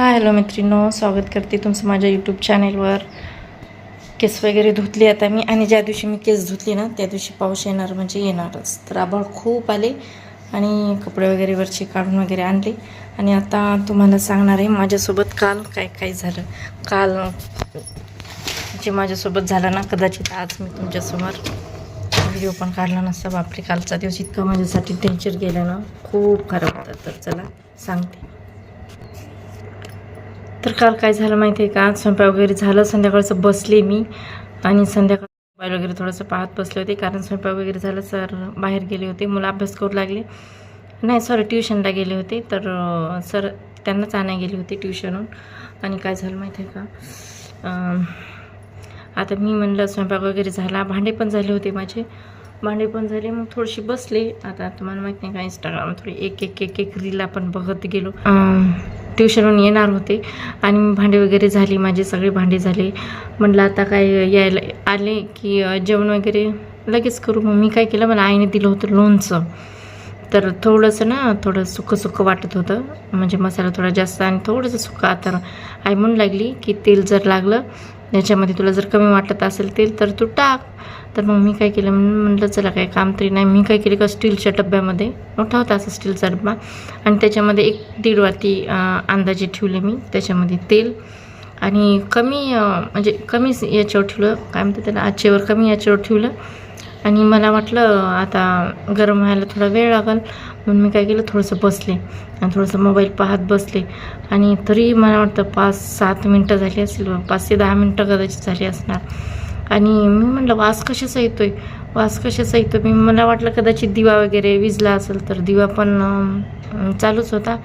हा हॅलो मित्रिनो स्वागत करते तुमचं माझ्या यूट्यूब चॅनेलवर केस वगैरे धुतले आता मी आणि ज्या दिवशी मी केस धुतले ना त्या दिवशी पाऊस येणार म्हणजे येणारच. तर आभाळ खूप आले आणि कपडे वगैरे वरचे काढून वगैरे आणले. आणि आता तुम्हाला सांगणार आहे माझ्यासोबत काल काय काय झालं? काल जे माझ्यासोबत झालं ना कदाचित आज मी तुमच्यासमोर व्हिडिओ पण काढला नसता. बापरे कालचा दिवस इतकं माझ्यासाठी टेन्शन गेलं ना. खूप खराब होतं. तर चला सांगते. तर काल काय झालं माहिती आहे का स्वयंपाक वगैरे झालं. संध्याकाळचं बसले मी आणि संध्याकाळ मोबाईल वगैरे थोडंसं पाहत बसले होते. कारण स्वयंपाक वगैरे झालं सर बाहेर गेले होते. मुलं अभ्यास करू लागले. नाही सॉरी ट्युशनला गेले होते. तर सर त्यांनाच आणायला गेले होते ट्युशनहून. आणि काय झालं माहिती आहे का आता मी म्हणलं स्वयंपाक वगैरे झाला. भांडे पण झाले होते माझे. भांडे पण झाले मग थोडीशी बसले. आता तुम्हाला माहीत नाही का इंस्टाग्राम थोडी एक एक एक एक रील आपण बघत गेलो. ट्युशनहून येणार होते. आणि भांडे वगैरे झाली माझे सगळे भांडे झाले. म्हटलं आता काय यायला आले की जेवण वगैरे लगेच करू. मग मी काय केलं मला आईने दिलं होतं लोणचं. तर थोडंसं ना थोडं सुकं सुकं वाटत होतं. म्हणजे मसाला थोडा जास्त आणि थोडंसं सुकं आता आई म्हणू लागली की तेल जर लागलं त्याच्यामध्ये तुला जर कमी वाटत असेल तेल तर तू टाक. तर मग मी काय केलं? म्हणून म्हटलं चला काय काम तरी नाही. मी काय केलं का स्टीलच्या डब्यामध्ये मोठा होता असा स्टीलचा डब्बा. आणि त्याच्यामध्ये एक दीड वाटी अंदाजे ठेवले मी त्याच्यामध्ये तेल. आणि कमी म्हणजे कमी याच्यावर ठेवलं. काय म्हणतात त्याला? आचेवर कमी याच्यावर ठेवलं. आणि मला वाटलं आता गरम व्हायला थोडा वेळ लागेल. म्हणून मी काय केलं थोडंसं बसले आणि थोडंसं मोबाईल पाहत बसले. आणि तरी मला वाटतं पाच सात मिनटं झाली असेल पाच ते दहा मिनटं कदाचित झाली असणार. आणि मी म्हटलं वास कशाचा येतो आहे वास कशाचा येतो मी मला वाटलं कदाचित दिवा वगैरे विजला असेल तर दिवा पण चालूच होता.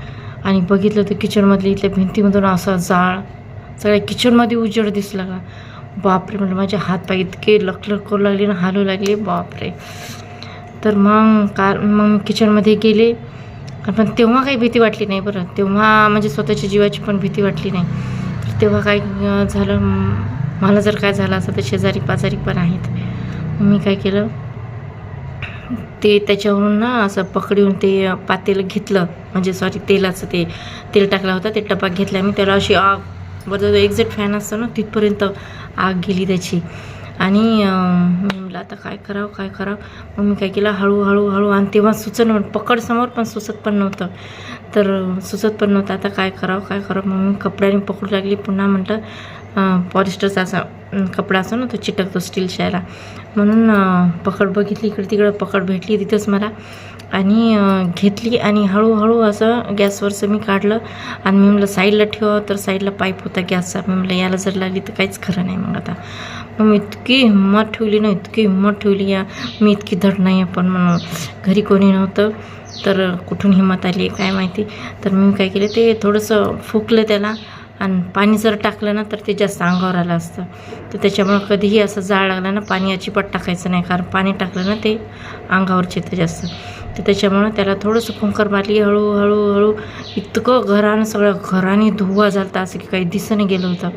आणि बघितलं तर किचनमधल्या इथल्या भिंतीमधून असा जाळ सगळ्या किचनमध्ये उजेड दिसला का? बापरे म्हणजे माझे हातपाय इतके लकलक करू लागले ना हालू लागले. बापरे. तर मग कार मग मी किचनमध्ये गेले. पण तेव्हा काही भीती वाटली नाही बरं. तेव्हा म्हणजे स्वतःच्या जीवाची पण भीती वाटली नाही. तर तेव्हा काय झालं? मला जर काय झालं असं तर शेजारी पाजारी पण आहेत. मी काय केलं? ते त्याच्यावरून ना असं पकडून ते पातेलं घेतलं. म्हणजे सॉरी तेलाचं ते तेल टाकलं होतं. ते टपाक घेतला. मी त्याला अशी आग बरं जो एक्झिट फॅन असतो ना तिथपर्यंत आग गेली त्याची. आणि मी म्हटलं आता काय करावं काय करावं? मग मी काय केलं हळूहळू हळू आणि तेव्हा सुचत नव्हतं पकड समोर पण सुचत पण नव्हतं. तर सुचत पण नव्हतं आता काय करावं काय करावं? मग मी कपड्याने पकडू लागली पुन्हा म्हटलं पॉलिस्टरचा असा कपडा असतो ना तो चिटकतो स्टील शायला. म्हणून पकड बघितली इकडे तिकडं पकड भेटली तिथंच मला. आणि घेतली आणि हळूहळू असं गॅसवरचं मी काढलं. आणि मी म्हणलं साईडला ठेवा. तर साईडला पाईप होता गॅसचा. मी म्हटलं याला जर लागली तर काहीच खरं नाही मग आता. मी इतकी हिंमत ठेवली ना इतकी हिंमत ठेवली या मी इतकी धड नाही आहे पण म्हणून. घरी कोणी नव्हतं तर कुठून हिंमत आली काय माहिती. तर मी काय केलं ते थोडंसं फुकलं त्याला आणि पाणी जर टाकलं ना तर ते जास्त अंगावर आलं असतं. तर त्याच्यामुळं कधीही असं जाळ लागलं ना पाणी अजिबात टाकायचं नाही कारण पाणी टाकलं ना ते अंगावरच येतं जास्त. तर त्याच्यामुळं त्याला थोडंसं फुंकर मारली हळूहळू हळू. इतकं घरानं सगळं घराने धुवा झालं असं की काही दिसणं गेलं होतं.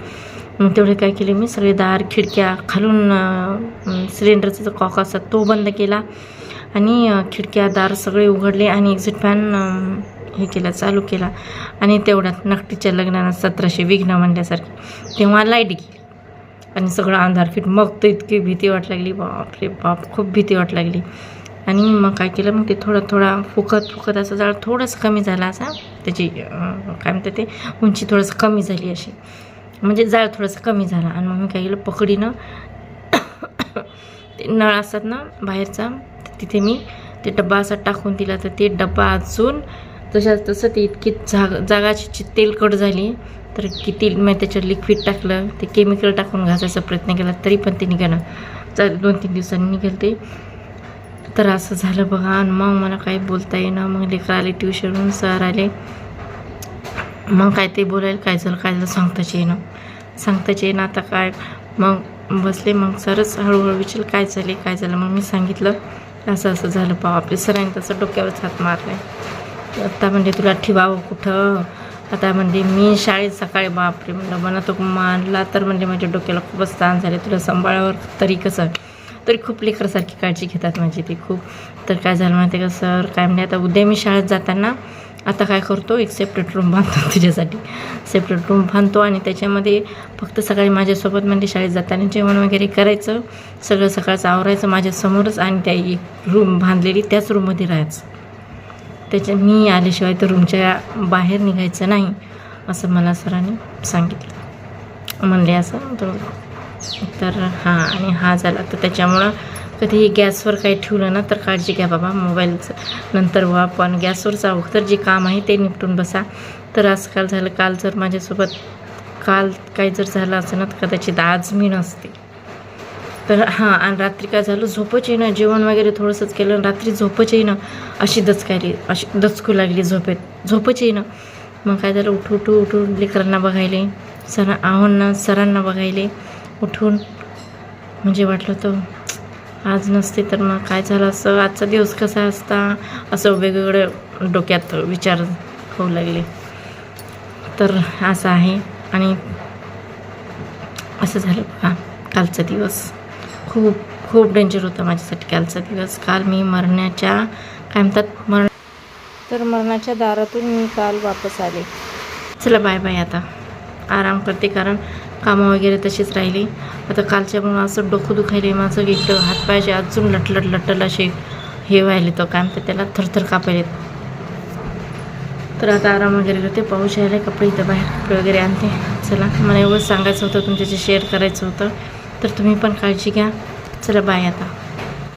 तेवढे काय केले मी सगळे दार खिडक्या खालून सिलेंडरचा जो कॉक असतात तो बंद केला आणि खिडक्या दार सगळे उघडले आणि एक्झिट फॅन हे केला चालू केला. आणि तेवढ्यात नकटीच्या लग्नाला सतराशे विघ्न म्हणल्यासारखी. तेव्हा लाइट गेली. आणि सगळं अंधारफिट मग तर इतकी भीती वाट लागली. बापरे बाप खूप भीती वाट लागली. आणि मग काय केलं मग ते थोडं थोडा फुकत फुकत असं जाळ थोडंसं कमी झाला असा. त्याची काय म्हणतात ते उंची थोडंसं कमी झाली अशी. म्हणजे जाळ थोडंसं कमी झाला आणि मग मी काय केलं पकडीनं ते नळ असतात ना बाहेरचा तिथे मी ते डब्बा असा टाकून दिला तर ते डब्बा अजून तशाच तसं ते इतकी जाग जागाची तेलकट झाली तर किती मी त्याच्यावर लिक्विड टाकलं ते केमिकल टाकून घासायचा प्रयत्न केला तरी पण ते निघालं. चार दोन तीन दिवसांनी निघेल ते. तर असं झालं बघा आणि मग मला काही बोलता येईना मग लेकर आले ट्युशनहून सर आले. मग काय ते बोलायला काय झालं काय झालं सांगताच येईन. सांगताच येईन आता काय? मग बसले मग सरच हळूहळू विचार काय झाले काय झालं? मग मी सांगितलं असं असं झालं पाव. आपल्या सरांनी तसं डोक्यावरच हात मारले आता म्हणजे तुला ठेवावं हो कुठं? आता म्हणजे मी शाळेत सकाळी बापरे! म्हणलं मला तो मानला तर म्हणजे माझ्या डोक्याला खूपच ताण झाले. तुला सांभाळावर तरी कसं? तरी खूप लेकरासारखी काळजी घेतात माझी ती खूप. तर काय झालं माहिती आहे का सर? काय म्हणजे आता उद्या मी शाळेत जाताना आता काय करतो? एक सेपरेट रूम बांधतो तुझ्यासाठी सेपरेट रूम बांधतो आणि त्याच्यामध्ये फक्त सकाळी माझ्यासोबत म्हणजे शाळेत जाताना जेवण वगैरे करायचं. सगळं सकाळचं आवरायचं माझ्यासमोरच आणि त्या एक रूम बांधलेली त्याच रूममध्ये राहायचं. त्याच्या मी आल्याशिवाय तर रूमच्या बाहेर निघायचं नाही असं मला सरांनी सांगितलं. म्हणले असं तर तर हां आणि हा झाला. तर त्याच्यामुळं कधीही गॅसवर काही ठेवलं ना तर काळजी घ्या बाबा. मोबाईलचं नंतर वा पण गॅसवरचं अगोदर जे काम आहे ते निपटून बसा. तर आजकाल झालं काल जर माझ्यासोबत काल काही जर झालं असं ना तर कदाचित आज मी नसते. तर हां आणि रात्री काय झालं झोपच येईना जेवण वगैरे थोडंसंच केलं आणि रात्री झोपच येईना अशी दचकायली अशी दचकू लागली झोपेत. झोपच येईना मग काय झालं उठू उठू उठून लेकरांना बघायले सरा आव्हांना सरांना बघायले. उठून म्हणजे वाटलं तर आज नसते तर मग काय झालं? असं आजचा दिवस कसा असता? असं वेगवेगळं डोक्यात विचार होऊ लागले. तर असं आहे. आणि असं झालं बघा कालचा दिवस. खूप खूप डेंजर होता माझ्यासाठी कालचा दिवस. काल मी मरण्याच्या काय म्हणतात? मरण तर मरणाच्या दारातून मी काल वापस आले. चला बाय बाय आता. आराम करते कारण कामं वगैरे तशीच राहिली. आता कालच्या म्हणून असं डोकं दुखायले माझं इकडं हातपायाचे अजून लटलट लटल असे हे व्हायले तर काय म्हणतात त्याला थरथर कापायले तर आता आराम वगैरे करते पाऊस यायला कपडे इथं बाहेर कपडे वगैरे आणते. चला मला एवढंच सांगायचं होतं तुमच्याशी शेअर करायचं होतं. तर तुम्ही पण काळजी घ्या. चला बाय आता.